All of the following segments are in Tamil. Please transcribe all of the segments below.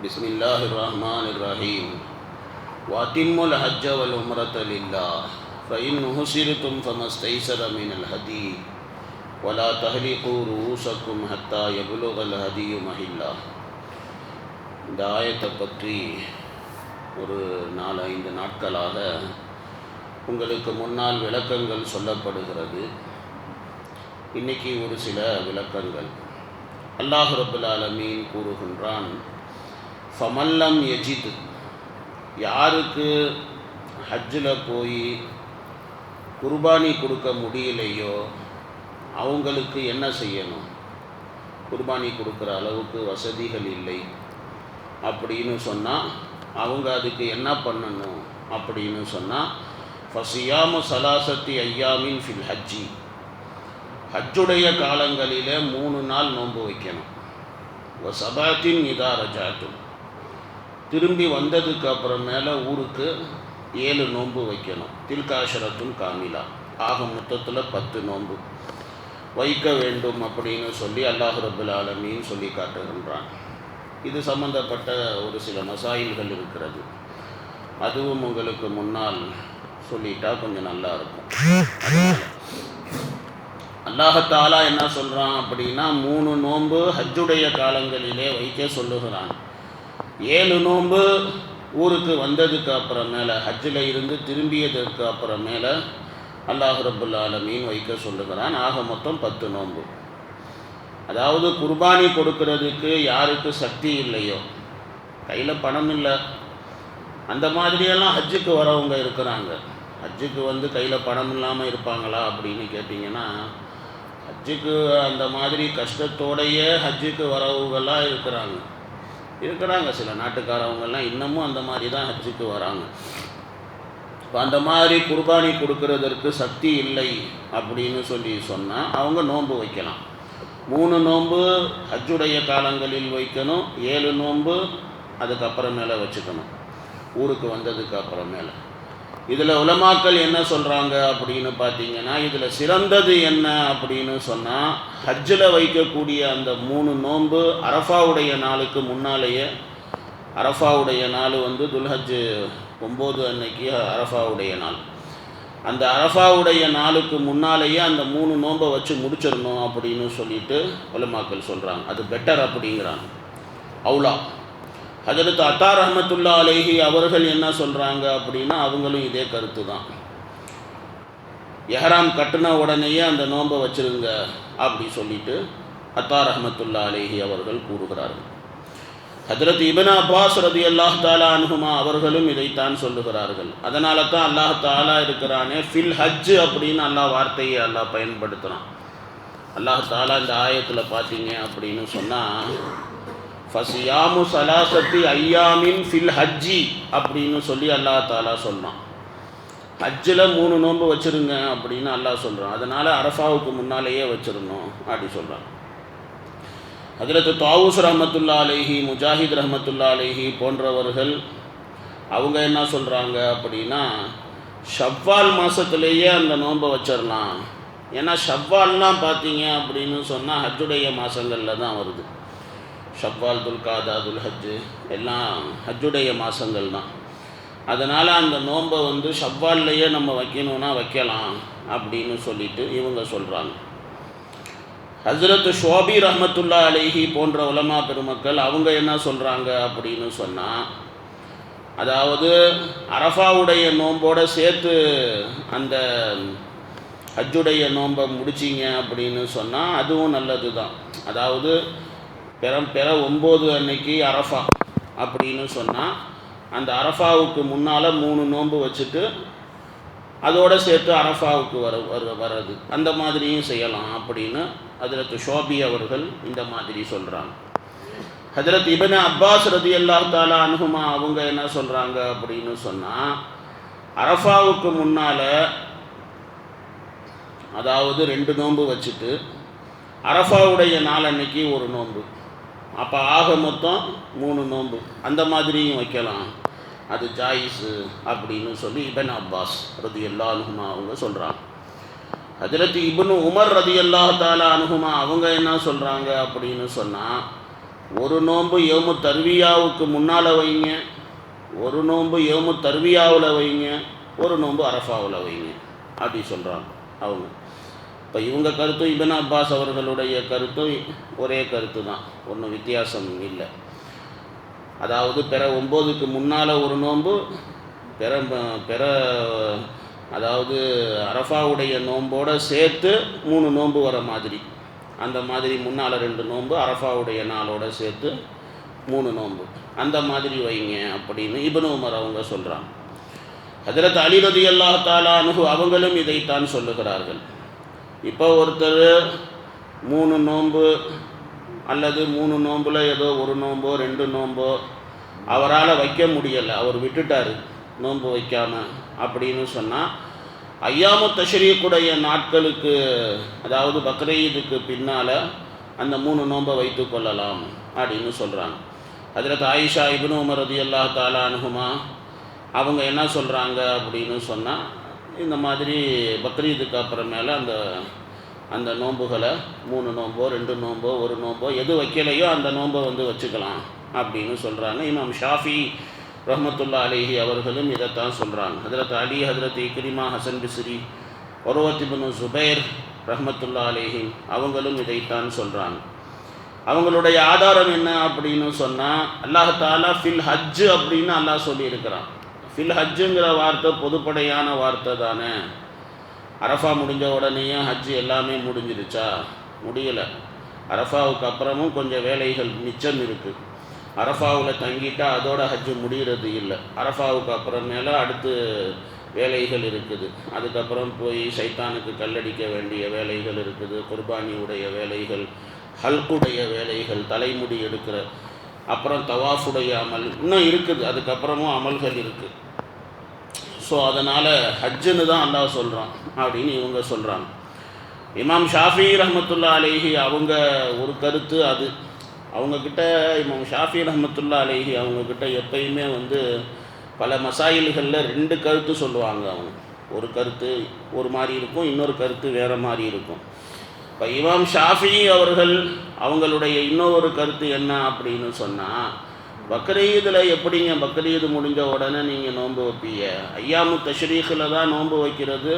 بسم الله الرحمن الرحيم وأتموا الحج والعمرة لله فإن حسرتم فما استيسر من الهدي ولا تهلقوا رؤوسكم حتى يبلغ الهدي محله இந்த ஆயத்தை பற்றி ஒரு நாலு ஐந்து நாட்களாக உங்களுக்கு முன்னால் விளக்கங்கள் சொல்லப்படுகிறது இன்னைக்கு ஒரு சில விளக்கங்கள் அல்லாஹ் ரபுல் ஆலமீன் கூறுகின்றான் ஃபமல்லம் எஜித் யாருக்கு ஹஜ்ஜில் போய் குர்பானி கொடுக்க முடியலையோ அவங்களுக்கு என்ன செய்யணும்? குர்பானி கொடுக்குற அளவுக்கு வசதிகள் இல்லை அப்படின்னு சொன்னால் அவங்க அதுக்கு என்ன பண்ணணும் அப்படின்னு சொன்னால் ஃபசியாமு சலாசத்தி ஐயாமின் ஃபில் ஹஜ்ஜி ஹஜ்ஜுடைய காலங்களில் மூணு நாள் நோன்பு வைக்கணும். சபாத்தின் இதா ரஜாத்தும் திரும்பி வந்ததுக்கு அப்புறமேல ஊருக்கு ஏழு நோன்பு வைக்கணும். தில்காஷரத்தும் காமிலா. ஆக மொத்தத்தில் பத்து நோன்பு. வைக்க வேண்டும் அப்படின்னு சொல்லி அல்லாஹ் ரபுல் சொல்லி காட்டுகின்றான். இது சம்பந்தப்பட்ட ஒரு சில மசாயில்கள் இருக்கிறது. அதுவும் உங்களுக்கு முன்னால் சொல்லிட்டா கொஞ்சம் நல்லா இருக்கும். அல்லாஹத்தாலா என்ன சொல்கிறான் அப்படின்னா மூணு நோன்பு ஹஜ்ஜுடைய காலங்களிலே வைக்க சொல்லுகிறான். ஏழு நோன்பு ஊருக்கு வந்ததுக்கு அப்புறமேல ஹஜ்ஜில் இருந்து திரும்பியதற்கு அப்புறமேல அல்லாஹ் ரபுல் ஆலமீன் வைக்க சொல்லுகிறான். ஆக மொத்தம் பத்து நோன்பு அதாவது குர்பானி கொடுக்கறதுக்கு யாருக்கு சக்தி இல்லையோ? கையில் பணம் இல்லை. அந்த மாதிரியெல்லாம் ஹஜ்ஜுக்கு வரவங்க இருக்கிறாங்க. ஹஜ்ஜுக்கு வந்து கையில் பணம் இல்லாமல் இருப்பாங்களா அப்படின்னு கேட்டிங்கன்னா ஹஜ்ஜுக்கு அந்த மாதிரி கஷ்டத்தோடையே ஹஜ்ஜுக்கு வரவுகளாக இருக்கிறாங்க. இருக்கிறாங்க சில நாட்டுக்காரவங்கெல்லாம் இன்னமும் அந்த மாதிரி தான் ஹஜ்ஜுக்கு வராங்க. இப்போ அந்த மாதிரி குர்பானி கொடுக்கறதற்கு சக்தி இல்லை அப்படின்னு சொல்லி சொன்னால் அவங்க நோன்பு வைக்கலாம். மூணு நோன்பு ஹஜ்ஜுடைய காலங்களில் வைக்கணும். ஏழு நோன்பு அதுக்கப்புறமேல வச்சுக்கணும். ஊருக்கு வந்ததுக்கு அப்புறமேல. இதில் உலமாக்கள் என்ன சொல்கிறாங்க அப்படின்னு பார்த்தீங்கன்னா இதில் சிறந்தது என்ன அப்படின்னு சொன்னால் ஹஜ்ஜில் வைக்கக்கூடிய அந்த மூணு நோன்பு அரஃபாவுடைய நாளுக்கு முன்னாலேயே அரஃபாவுடைய நாள் வந்து துல்ஹஜ் ஒம்பது அன்னைக்கு அரஃபாவுடைய நாள். அந்த அரஃபாவுடைய நாளுக்கு முன்னாலேயே அந்த மூணு நோன்பை வச்சு முடிச்சிடணும் அப்படின்னு சொல்லிட்டு உலமாக்கள் சொல்கிறாங்க அது பெட்டர் அப்படிங்கிறாங்க. அவ்வளோ ஹஜரத் அத்தார் ரஹமத்துல்லா அலேஹி அவர்கள் என்ன சொல்கிறாங்க அப்படின்னா அவங்களும் இதே கருத்து தான் எஹராம் கட்டின உடனேயே அந்த நோன்பை வச்சிருங்க அப்படி சொல்லிட்டு அத்தார் ரஹமத்துல்லா அலேஹி அவர்கள் கூறுகிறார்கள். ஹஜரத் இபன் அப்பாஸ் ரதி அல்லாஹ் தாலா அனுகுமா அவர்களும் இதைத்தான் சொல்லுகிறார்கள். அதனால தான் அல்லாஹ் தாலா இருக்கிறானே ஃபில் ஹஜ் அப்படின்னு அல்லாஹ் வார்த்தையை அல்லாஹ் பயன்படுத்துகிறான் அல்லாஹ் தாலா இந்த ஆயத்தில் பார்த்தீங்க அப்படின்னு சொன்னால் ஃபசியாமு சலாசத்தி ஐயாமின் ஃபில் ஹஜ்ஜி அப்படின்னு சொல்லி அல்லாஹ் தாலா சொன்னான் ஹஜ்ஜில் மூணு நோன்பு வச்சுருங்க அப்படின்னு அல்லாஹ் சொல்கிறான் அதனால் அரஃபாவுக்கு முன்னாலேயே வச்சிடணும் அப்படி சொல்கிறான் அதில் தாவூஸ் ரஹமத்துல்லா அலேஹி முஜாஹித் ரஹமத்துல்லா அலேஹி போன்றவர்கள் அவங்க என்ன சொல்கிறாங்க அப்படின்னா ஷவ்வால் மாதத்துலேயே அந்த நோன்பை வச்சிடலாம் ஏன்னா ஷவ்வால்லாம் பார்த்தீங்க அப்படின்னு சொன்னால் ஹஜ்ஜுடைய மாதங்களில் தான் வருது. ஷவ்வால் துல்காதா துல்ஹஜ்ஜு எல்லாம் ஹஜ்ஜுடைய மாதங்கள் தான். அதனால் அந்த நோன்பை வந்து ஷவ்வால்லையே நம்ம வைக்கணும்னா வைக்கலாம் அப்படின்னு சொல்லிட்டு இவங்க சொல்கிறாங்க ஹசரத்து ஷோபி ரஹமத்துல்லா அலேஹி போன்ற உலமா பெருமக்கள் அவங்க என்ன சொல்கிறாங்க அப்படின்னு சொன்னால் அதாவது அரஃபாவுடைய நோம்போடு சேர்த்து அந்த ஹஜ்ஜுடைய நோன்பை முடிச்சிங்க அப்படின்னு சொன்னால் அதுவும் நல்லது தான் அதாவது பிற பிற ஒம்பது அன்னைக்கு அரஃபா அப்படின்னு சொன்னால் அந்த அரஃபாவுக்கு முன்னால் மூணு நோன்பு வச்சுட்டு அதோடு சேர்த்து அரஃபாவுக்கு வர வர வர்றது. அந்த மாதிரியும் செய்யலாம் அப்படின்னு அதிரத்து ஷோபி அவர்கள் இந்த மாதிரி சொல்கிறாங்க ஹஜரத் இபன் அப்பாஸ் ரதி அல்லா தாலா அனுகுமா அவங்க என்ன சொல்கிறாங்க அப்படின்னு சொன்னால் அரஃபாவுக்கு முன்னால் அதாவது ரெண்டு நோன்பு வச்சுட்டு அரஃபாவுடைய நாள் அன்னைக்கு ஒரு நோன்பு. அப்போ ஆக மொத்தம் மூணு நோன்பு. அந்த மாதிரியும் வைக்கலாம். அது ஜாயிஸு அப்படின்னு சொல்லி இபன் அப்பாஸ் ரதி எல்லா அனுகுமா அவங்க சொல்கிறாங்க ஹஜரத் இபனு உமர் ரதி அல்லாஹ் தாலா அனுகுமா அவங்க என்ன சொல்கிறாங்க அப்படின்னு சொன்னால் ஒரு நோன்பு ஏமு தர்வியாவுக்கு முன்னால் வைங்க ஒரு நோன்பு ஏமு தர்வியாவில் வைங்க ஒரு நோன்பு அரஃபாவில் வைங்க அப்படி சொல்கிறாங்க அவங்க. இப்போ இவங்க கருத்தும் இபன் அப்பாஸ் அவர்களுடைய கருத்தும் ஒரே கருத்து தான் ஒன்றும் வித்தியாசம் இல்லை. அதாவது பிற ஒம்போதுக்கு முன்னால் ஒரு நோன்பு பிற பிற அதாவது அரஃபாவுடைய நோம்போடு சேர்த்து மூணு நோன்பு வர மாதிரி. அந்த மாதிரி முன்னால் ரெண்டு நோன்பு அரஃபாவுடைய நாளோட சேர்த்து மூணு நோன்பு. அந்த மாதிரி வைங்க அப்படின்னு இபனு உமர் அவங்க சொல்கிறாங்க ஹஜரத் அலி ரதி அல்லா அவங்களும் இதைத்தான் சொல்லுகிறார்கள். இப்போ ஒருத்தர் மூணு நோன்பு அல்லது மூணு நோம்பில் ஏதோ ஒரு நோம்போ ரெண்டு நோம்போ அவரால் வைக்க முடியலை. அவர் விட்டுட்டார் நோன்பு வைக்காமல் அப்படின்னு சொன்னால் ஐயாமு தஷரீக்குடைய நாட்களுக்கு அதாவது பக்ரீதுக்கு பின்னால் அந்த மூணு நோன்பை வைத்து கொள்ளலாம் அப்படின்னு சொல்கிறாங்க அதில் ஆயிஷா இபின் உமர் ரதி அல்லா தாலா அனுகுமா அவங்க என்ன சொல்கிறாங்க அப்படின்னு சொன்னால் இந்த மாதிரி பக்ரீதுக்கு அப்புறமேல அந்த அந்த நோன்புகளை மூணு நோன்போ ரெண்டு நோன்போ ஒரு நோன்போ எது வைக்கலையோ அந்த நோன்பை வந்து வச்சுக்கலாம் அப்படின்னு சொல்கிறாங்க இமாம் ஷாஃபி ரஹமத்துல்லா அலிஹி அவர்களும் இதைத்தான் சொல்கிறாங்க ஹதரத் அலி ஹதரத் இக்ரிமா ஹசன் பிஸ்ரி ஒருவத்திபனு சுபைர் ரஹமத்துல்லா அலிஹி அவங்களும் இதைத்தான் சொல்கிறாங்க அவங்களுடைய ஆதாரம் என்ன அப்படின்னு சொன்னால் அல்லாஹாலா ஃபில் ஹஜ்ஜு அப்படின்னு அல்லாஹ் சொல்லியிருக்கிறான். ஃபில் ஹஜ்ஜுங்கிற வார்த்தை பொதுப்படையான வார்த்தை தானே. அரஃபா முடிஞ்ச உடனேயும் ஹஜ்ஜு எல்லாமே முடிஞ்சிருச்சா முடியலை. அரஃபாவுக்கு அப்புறமும் கொஞ்சம் வேலைகள் மிச்சம் இருக்குது அரஃபாவில் தங்கிட்டால் அதோட ஹஜ்ஜு முடிகிறது இல்லை. அரஃபாவுக்கு அப்புறமேல அடுத்து வேலைகள் இருக்குது. அதுக்கப்புறம் போய் சைத்தானுக்கு கல்லடிக்க வேண்டிய வேலைகள் இருக்குது. குர்பானியுடைய வேலைகள் ஹல்குடைய வேலைகள் தலைமுடி எடுக்கிற அப்புறம் தவாஃபுடைய அமல். இன்னும் இருக்குது அதுக்கப்புறமும் அமல்கள் இருக்குது ஸோ அதனால் ஹஜ்ஜுன்னு தான் அல்லா சொல்கிறான் அப்படின்னு இவங்க சொல்கிறாங்க இமாம் ஷாஃபி ரஹமத்துல்லா அலேஹி அவங்க ஒரு கருத்து அது. அவங்கக்கிட்ட இமாம் ஷாஃபி ரஹமத்துல்லா அலேஹி அவங்கக்கிட்ட எப்பயுமே வந்து பல மசாயில்களில் ரெண்டு கருத்து சொல்லுவாங்க அவங்க. ஒரு கருத்து ஒரு மாதிரி இருக்கும் இன்னொரு கருத்து வேறு மாதிரி இருக்கும். இப்போ இமாம் ஷாஃபி அவர்கள் அவங்களுடைய இன்னொரு கருத்து என்ன அப்படின்னு சொன்னால் பக்ரீதில் எப்படிங்க பக்ரீது முடிஞ்ச உடனே நீங்கள் நோன்பு வைப்பீங்க? ஐயாமு தஷ்ரீஃபில் தான் நோன்பு வைக்கிறது.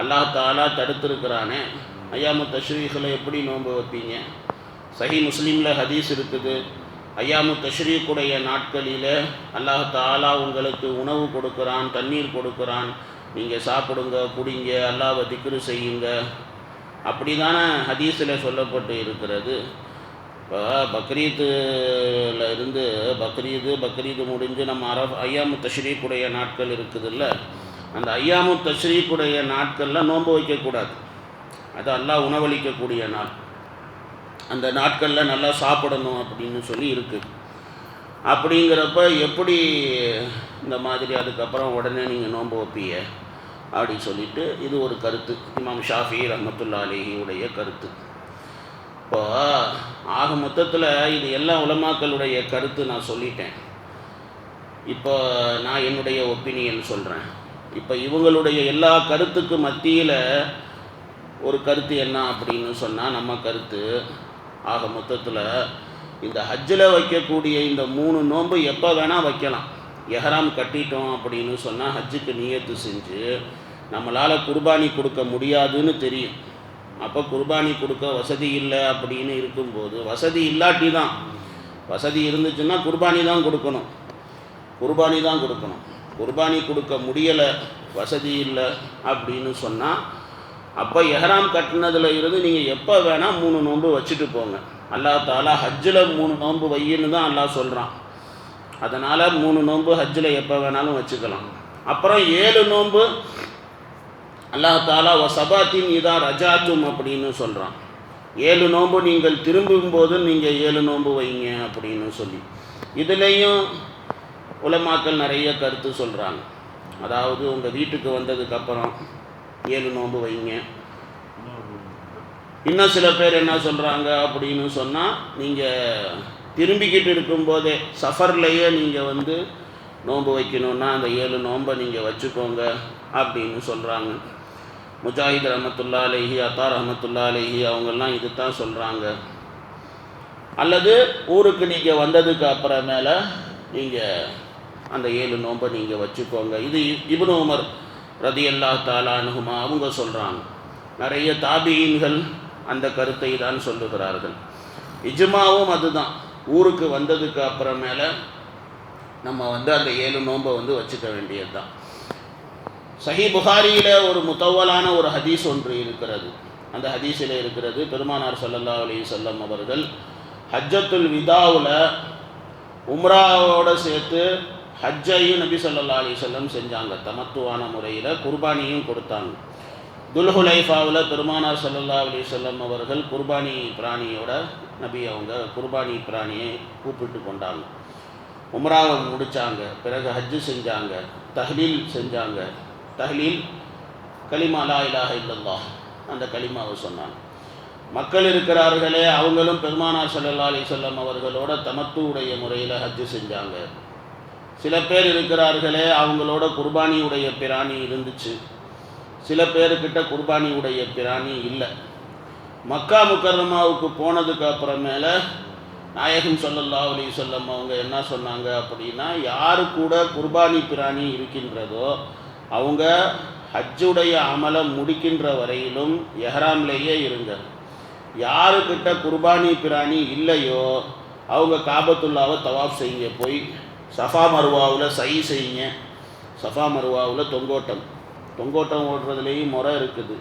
அல்லாஹ் தாலா தடுத்துருக்கிறானே. ஐயாமு தஷ்ரீஃபில் எப்படி நோன்பு வைப்பீங்க? சஹி முஸ்லீமில் ஹதீஸ் இருக்குது. ஐயாமு தஷ்ரீக்குடைய நாட்களில் அல்லாஹ் தாலா உங்களுக்கு உணவு கொடுக்குறான் தண்ணீர் கொடுக்குறான். நீங்கள் சாப்பிடுங்க குடிங்க அல்லாவை திக்ரு செய்யுங்க. அப்படி தானே ஹதீஸில் சொல்லப்பட்டு இருக்கிறது. இப்போ பக்ரீத்தில் இருந்து பக்ரீது பக்ரீது முடிஞ்சு நம்ம அரப் ஐயாமு தஷ்ரீக்குடைய நாட்கள் இருக்குதுல்ல. அந்த ஐயாமு தஷ்ரீக்குடைய நாட்களில் நோன்பு வைக்கக்கூடாது. அது எல்லாம் உணவளிக்கக்கூடிய நாள். அந்த நாட்களில் நல்லா சாப்பிடணும் அப்படின்னு சொல்லி இருக்குது அப்படிங்கிறப்ப எப்படி இந்த மாதிரி அதுக்கப்புறம் உடனே நீங்கள் நோன்பு வைப்பீங்க? அப்படின்னு சொல்லிட்டு இது ஒரு கருத்து. இமாம் ஷாஃபி ரஹமத்துல்லா அலிஹியுடைய கருத்து. இப்போ ஆக மொத்தத்தில் இது எல்லா உலமாக்களுடைய கருத்து நான் சொல்லிட்டேன். இப்போ நான் என்னுடைய ஒப்பீனியன் சொல்கிறேன் இப்போ இவங்களுடைய எல்லா கருத்துக்கு மத்தியில் ஒரு கருத்து என்ன அப்படின்னு சொன்னால் நம்ம கருத்து ஆக மொத்தத்தில் இந்த ஹஜ்ஜில் வைக்கக்கூடிய இந்த மூணு நோன்பு எப்போ வேணால் வைக்கலாம். எஹராம் கட்டிட்டோம் அப்படின்னு சொன்னால் ஹஜ்ஜுக்கு நியத்து செஞ்சு நம்மளால் குர்பானி கொடுக்க முடியாதுன்னு தெரியும். அப்போ குர்பானி கொடுக்க வசதி இல்லை அப்படின்னு இருக்கும்போது வசதி இல்லாட்டி தான். வசதி இருந்துச்சுன்னா குர்பானி தான் கொடுக்கணும். குர்பானி தான் கொடுக்கணும். குர்பானி கொடுக்க முடியலை வசதி இல்லை அப்படின்னு சொன்னால் அப்போ எஹராம் கட்டினதுல இருந்து நீங்கள் எப்போ வேணால் மூணு நோன்பு வச்சுட்டு போங்க. அல்லா தாலா ஹஜ்ஜில் மூணு நோன்பு வையின்னு தான் அல்லா சொல்கிறான் அதனால் மூணு நோன்பு ஹஜ்ஜில் எப்போ வேணாலும் வச்சுக்கலாம். அப்புறம் ஏழு நோன்பு அல்லாஹ் தாலா வ சபாத்தின் இதா ரஜாத்தும் அப்படின்னு சொல்கிறான் ஏழு நோன்பு நீங்கள் திரும்பும்போது நீங்கள் ஏழு நோன்பு வைங்க அப்படின்னு சொல்லி. இதுலேயும் உலமாக்கள் நிறைய கருத்து சொல்கிறாங்க அதாவது உங்கள் வீட்டுக்கு வந்ததுக்கப்புறம் ஏழு நோன்பு வைங்க. இன்னும் சில பேர் என்ன சொல்கிறாங்க அப்படின்னு சொன்னால் நீங்கள் திரும்பிக்கிட்டு இருக்கும்போதே சஃபர்லேயே நீங்கள் வந்து நோன்பு வைக்கணுன்னா அந்த ஏழு நோன்பை நீங்கள் வச்சுக்கோங்க அப்படின்னு சொல்கிறாங்க முஜாஹித் ரஹமத்துல்லா அலேஹி அத்தா ரஹமத்துல்லா அலேஹி அவங்கெல்லாம் இது தான் சொல்கிறாங்க அல்லது ஊருக்கு நீங்கள் வந்ததுக்கு அப்புறமேல நீங்கள் அந்த ஏழு நோன்பை நீங்கள் வச்சுக்கோங்க. இது இப்னு உமர் ரதி அல்லா தாலானுகுமா அவங்க சொல்கிறாங்க நிறைய தாபியீன்கள் அந்த கருத்தை தான் சொல்லுகிறார்கள். இஜ்மாவும் அதுதான். ஊருக்கு வந்ததுக்கு அப்புறமேல நம்ம வந்து அந்த ஏழு நோன்பை வந்து வச்சுக்க வேண்டியது தான் சஹி புகாரியில் ஒரு முத்தவலான ஒரு ஹதீஸ் ஒன்று இருக்கிறது. அந்த ஹதீஸில் இருக்கிறது பெருமானார் சல்லல்லா அலி சொல்லம் அவர்கள் ஹஜ்ஜத்துல் விதாவில் உம்ராவோட சேர்த்து ஹஜ்ஜையும் நபி சொல்லல்லா அலி வஸல்லம் செஞ்சாங்க. தமத்துவான முறையில் குர்பானியும் கொடுத்தாங்க. துல்ஹுலைஃபாவில் பெருமானார் சல்லல்லா அலி சொல்லம் அவர்கள் குர்பானி பிராணியோட நபி அவங்க குர்பானி பிராணியை கூப்பிட்டு கொண்டாங்க. உம்ராவை முடித்தாங்க பிறகு ஹஜ்ஜு செஞ்சாங்க. தஹ்லீல் செஞ்சாங்க. தஹ்லீல் கலிமா லா இலாஹ இல்லல்லாஹ் அந்த கலிமாவை சொன்னாங்க. மக்கள் இருக்கிறார்களே அவங்களும் பெருமானார் சல்லல்லா அலி சொல்லம் அவர்களோட தமத்து உடைய முறையில் ஹஜ்ஜு செஞ்சாங்க. சில பேர் இருக்கிறார்களே அவங்களோட குர்பானியுடைய பிராணி இருந்துச்சு. சில பேர்கிட்ட குர்பானியுடைய பிராணி இல்லை. மக்கா முக்கர்மாவுக்கு போனதுக்கு அப்புறமேல நாயகம் சொல்லல்லா அலி சொல்லம் அவங்க என்ன சொன்னாங்க அப்படின்னா யாரு கூட குர்பானி பிராணி இருக்கின்றதோ அவங்க ஹஜ்ஜுடைய அமலம் முடிக்கின்ற வரையிலும் எஹ்ராம்லேயே இருங்க. யாருக்கிட்ட குர்பானி பிராணி இல்லையோ அவங்க காபத்துல்லாவை தவாப் செய்யுங்க. போய் சஃபா மருவாவில் சை செய்யுங்க. சஃபா மருவாவில் தொங்கோட்டம். தொங்கோட்டம் ஓடுறதுலேயும் முறை இருக்குது.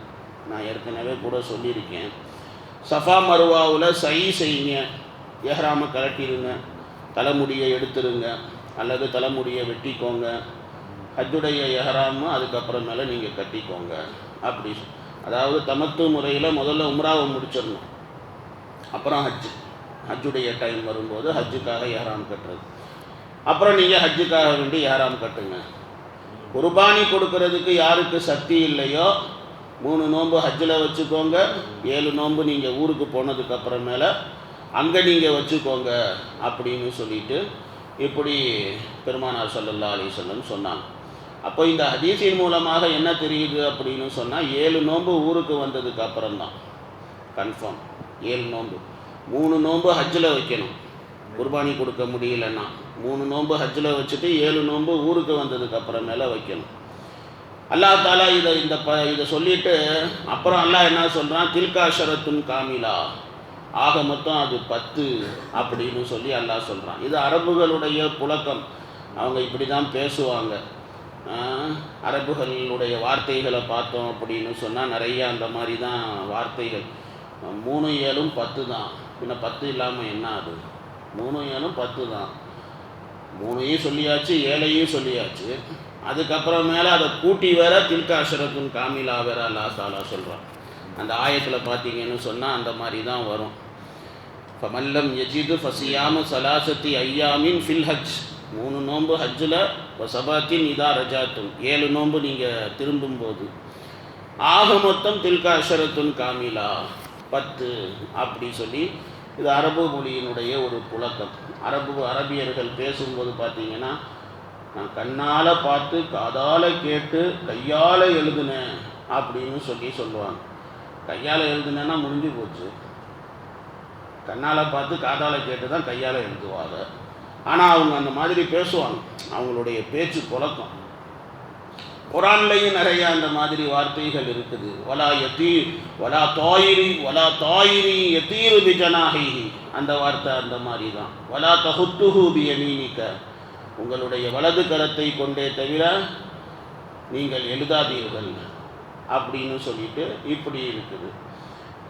நான் ஏற்கனவே கூட சொல்லியிருக்கேன். சஃபா மருவாவில் சை செய்யுங்க. எஹ்ராமை கலட்டிடுங்க தலைமுடியை எடுத்துருங்க. அல்லது தலைமுடியை வெட்டிக்கோங்க. ஹஜ்ஜுடைய எஹ்ராமு அதுக்கப்புறமேல நீங்கள் கட்டிக்கோங்க. அப்படி அதாவது தமத்து முறையில் முதல்ல உம்ராவை முடிச்சிடணும். அப்புறம் ஹஜ்ஜு. ஹஜ்ஜுடைய டைம் வரும்போது ஹஜ்ஜுக்காக எஹ்ராம் கட்டுறது. அப்புறம் நீங்கள் ஹஜ்ஜுக்காக வேண்டி எஹ்ராம் கட்டுங்க. குர்பானி கொடுக்கறதுக்கு யாருக்கு சக்தி இல்லையோ மூணு நோன்பு ஹஜ்ஜில் வச்சுக்கோங்க ஏழு நோன்பு நீங்கள் ஊருக்கு போனதுக்கு அப்புறமேல அங்கே நீங்கள் வச்சுக்கோங்க அப்படின்னு சொல்லிட்டு இப்படி பெருமானார் ஸல்லல்லாஹு அலிசல்லம் சொன்னாங்க. அப்போ இந்த ஹதீஸின் மூலமாக என்ன தெரியுது அப்படின்னு சொன்னால் ஏழு நோன்பு ஊருக்கு வந்ததுக்கு அப்புறம்தான். கன்ஃபார்ம் ஏழு நோன்பு மூணு நோன்பு ஹஜ்ஜில் வைக்கணும். குர்பானி கொடுக்க முடியலன்னா. மூணு நோன்பு ஹஜ்ஜில் வச்சுட்டு ஏழு நோன்பு ஊருக்கு வந்ததுக்கு அப்புறமேல வைக்கணும். அல்லாஹ் தாலா இதை இந்த ப இதை சொல்லிட்டு அப்புறம் அல்லாஹ் என்ன சொல்கிறான் தில்காஷரத்துன் காமிலா. ஆக மொத்தம் அது பத்து அப்படின்னு சொல்லி அல்லாஹ் சொல்கிறான் இது அரபுகளுடைய புழக்கம். அவங்க இப்படி தான் பேசுவாங்க அரபுகளுடைய வார்த்தைகளை பார்த்தோம் அப்படின்னு சொன்னால் நிறைய அந்த மாதிரி தான் வார்த்தைகள். மூணு ஏழும் பத்து தான் பின்ன பத்து இல்லாமல் என்ன அது? மூணு ஏழும் பத்து தான் மூணையும் சொல்லியாச்சு ஏழையும் சொல்லியாச்சு. அதுக்கப்புறம் மேலே அதை கூட்டி வேற தில்காஷரத்துன் காமிலா வேற அல்லா தாலா சொல்கிறான் அந்த ஆயத்தில் பார்த்தீங்கன்னு சொன்னால் அந்த மாதிரி தான் வரும். ஃபமல்லம் யஜிது ஃபசியாம சலாசத்தி ஐயாமின் ஃபில் ஹஜ். மூணு நோன்பு ஹஜ்ஜில் சபாத்தின் இதா ரஜாத்தும். ஏழு நோன்பு நீங்கள் திரும்பும்போது. ஆக மொத்தம் தில்காஷரத்துன் காமிலா. பத்து அப்படி சொல்லி இது அரபு மொழியினுடைய ஒரு புழக்கம். அரபு அரபியர்கள் பேசும்போது பார்த்தீங்கன்னா நான் கண்ணால் பார்த்து காதால் கேட்டு கையால் எழுதுனேன் அப்படின்னு சொல்லி சொல்லுவாங்க. கையால் எழுதுனேன்னா முடிஞ்சு போச்சு. கண்ணால் பார்த்து காதால் கேட்டு தான் கையால் எழுதுவாங்க. ஆனால் அவங்க அந்த மாதிரி பேசுவாங்க. அவங்களுடைய பேச்சு புழக்கம். குரான்லையும் நிறைய அந்த மாதிரி வார்த்தைகள் இருக்குது. வலா எத்தீ வலா தாயிரி வலா தாயிரி எத்தீரு பிஜனாகி அந்த வார்த்தை அந்த மாதிரி தான். வலா தஹுத்துஹு பியமீனிக்க உங்களுடைய வலது கரத்தை கொண்டே தவிர நீங்கள் எழுதாதீர்கள் அப்படின்னு சொல்லிட்டு இப்படி இருக்குது.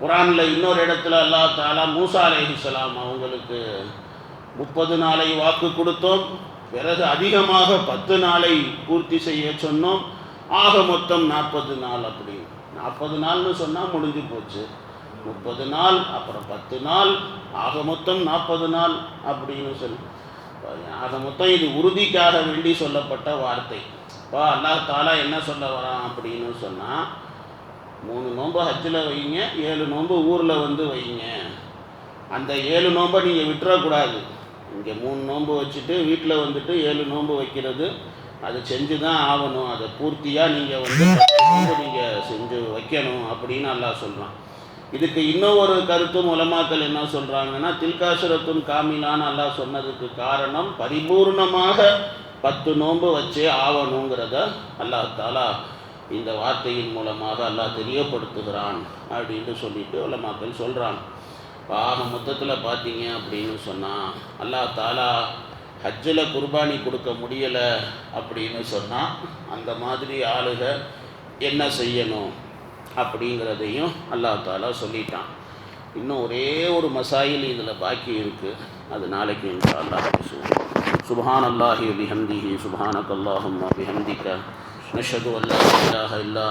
குரானில் இன்னொரு இடத்துல அல்லா தாலா மூசா அலைஹிஸ்ஸலாம் அவங்களுக்கு முப்பது நாளை வாக்கு கொடுத்தோம். பிறகு அதிகமாக பத்து நாளை பூர்த்தி செய்ய சொன்னோம். ஆக மொத்தம் நாற்பது நாள் அப்படி. நாற்பது நாள்னு சொன்னால் முடிஞ்சு போச்சு. முப்பது நாள் அப்புறம் பத்து நாள் ஆக மொத்தம் நாற்பது நாள் அப்படின்னு சொல்லி. ஆக மொத்தம் இது உறுதிக்காக வேண்டி சொல்லப்பட்ட வார்த்தை. இப்போ அல்லா தாலா என்ன சொல்ல வரான் அப்படின்னு சொன்னால் மூணு நோன்பு ஹஜ்ஜில் வைங்க ஏழு நோன்பு ஊரில் வந்து வைங்க. அந்த ஏழு நோன்பை நீங்கள் விட்டுறக்கூடாது. இங்கே மூணு நோன்பு வச்சுட்டு வீட்டில் வந்துட்டு ஏழு நோன்பு வைக்கிறது. அது செஞ்சு தான் ஆகணும். அதை பூர்த்தியாக நீங்கள் வந்து பத்து நீங்கள் செஞ்சு வைக்கணும் அப்படின்னு நல்லா சொல்கிறான் இதுக்கு இன்னும் ஒரு கருத்தும் உலமாக்கள் என்ன சொல்கிறாங்கன்னா தில்காசுரத்தும் காமிலான்னு அல்லாஹ் சொன்னதுக்கு காரணம் பரிபூர்ணமாக பத்து நோன்பு வச்சே ஆவணுங்கிறத அல்லாஹ் தாலா இந்த வார்த்தையின் மூலமாக அல்லாஹ் தெரியப்படுத்துகிறான் அப்படின்னு சொல்லிட்டு உலமாக்கள் சொல்கிறாங்க ஆக மொத்தத்தில் பார்த்தீங்க அப்படின்னு சொன்னால் அல்லாஹ் தாலா ஹஜ்ஜில் குர்பானி கொடுக்க முடியலை அப்படின்னு சொன்னால் அந்த மாதிரி ஆளுக என்ன செய்யணும் அப்படிங்கிறதையும் அல்லாஹ் தாலா சொல்லிட்டான். இன்னும் ஒரே ஒரு மசாயில் இதில் பாக்கி இருக்குது அது நாளைக்கு இன்ஷா அல்லாஹ் பேசுவோம் சுபஹான் அல்லாஹி பிஹம்திஹி சுபஹானக் அல்லாஹும் பிஹம்திக நஷது அல்லா இலாஹ இல்லா